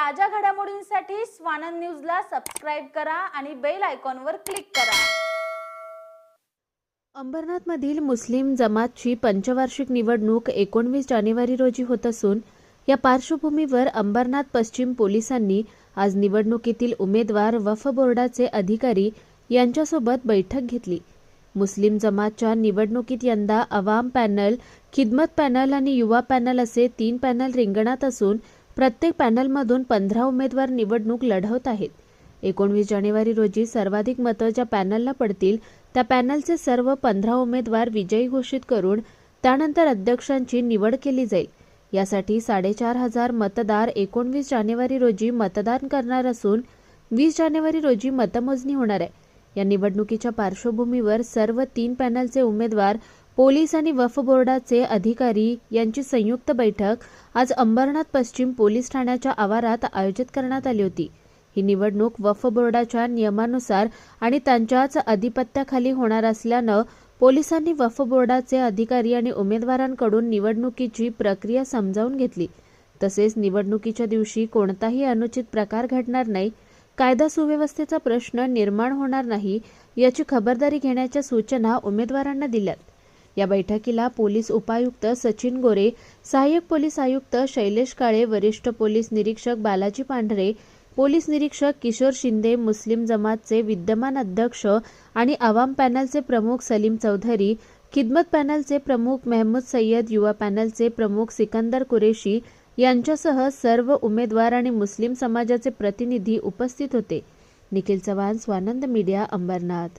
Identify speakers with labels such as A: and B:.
A: ताज्या घडामोडींसाठी स्वानंद न्यूजला सबस्क्राईब करा आणि बेल आयकॉनवर क्लिक करा.
B: अंबरनाथमधील मुस्लिम जमातची पंचवार्षिक निवडणूक एकोणवीस जानेवारी रोजी होत असून या पार्श्वभूमीवर अंबरनाथ पश्चिम पोलिसांनी आज निवडणुकीतील उमेदवार वफ बोर्डाचे अधिकारी यांच्यासोबत बैठक घेतली. मुस्लिम जमातच्या निवडणुकीत यंदा अवाम पॅनल खिदमत पॅनल आणि युवा पॅनल असे तीन पॅनल रिंगणात असून प्रत्येक पॅनलमधून पंधरा उमेदवार निवडणूक लढवत आहेत. एकोणवीस जानेवारी रोजी सर्वाधिक मतं ज्या पॅनलला पडतील त्या पॅनलचे सर्व पंधरा उमेदवार विजयी घोषित करून त्यानंतर अध्यक्षांची निवड केली जाईल. यासाठी साडेचार हजार मतदार एकोणवीस जानेवारी रोजी मतदान करणार असून वीस जानेवारी रोजी मतमोजणी होणार आहे. या निवडणुकीच्या पार्श्वभूमीवर सर्व तीन पॅनलचे उमेदवार पोलीस आणि वफ बोर्डाचे अधिकारी यांची संयुक्त बैठक आज अंबरनाथ पश्चिम पोलीस ठाण्याच्या आवारात आयोजित करण्यात आली होती. ही निवडणूक वफ बोर्डाच्या नियमानुसार आणि त्यांच्याच अधिपत्याखाली होणार असल्यानं पोलिसांनी वफ बोर्डाचे अधिकारी आणि उमेदवारांकडून निवडणुकीची प्रक्रिया समजावून घेतली. तसेच निवडणुकीच्या दिवशी कोणताही अनुचित प्रकार घडणार नाही कायदा सुव्यवस्थेचा प्रश्न निर्माण होणार नाही याची खबरदारी घेण्याच्या सूचना उमेदवारांना दिल्यात. या बैठकीला पोलीस उपायुक्त सचिन गोरे सहाय्यक पोलीस आयुक्त शैलेश काळे वरिष्ठ पोलीस निरीक्षक बालाजी पांढरे पोलीस निरीक्षक किशोर शिंदे मुस्लिम जमातचे विद्यमान अध्यक्ष आणि आवाम पॅनलचे प्रमुख सलीम चौधरी खिदमत पॅनलचे प्रमुख मेहमूद सय्यद युवा पॅनलचे प्रमुख सिकंदर कुरेशी यांच्यासह सर्व उमेदवार आणि मुस्लिम समाजाचे प्रतिनिधी उपस्थित होते. निखिल चव्हाण स्वानंद मीडिया अंबरनाथ.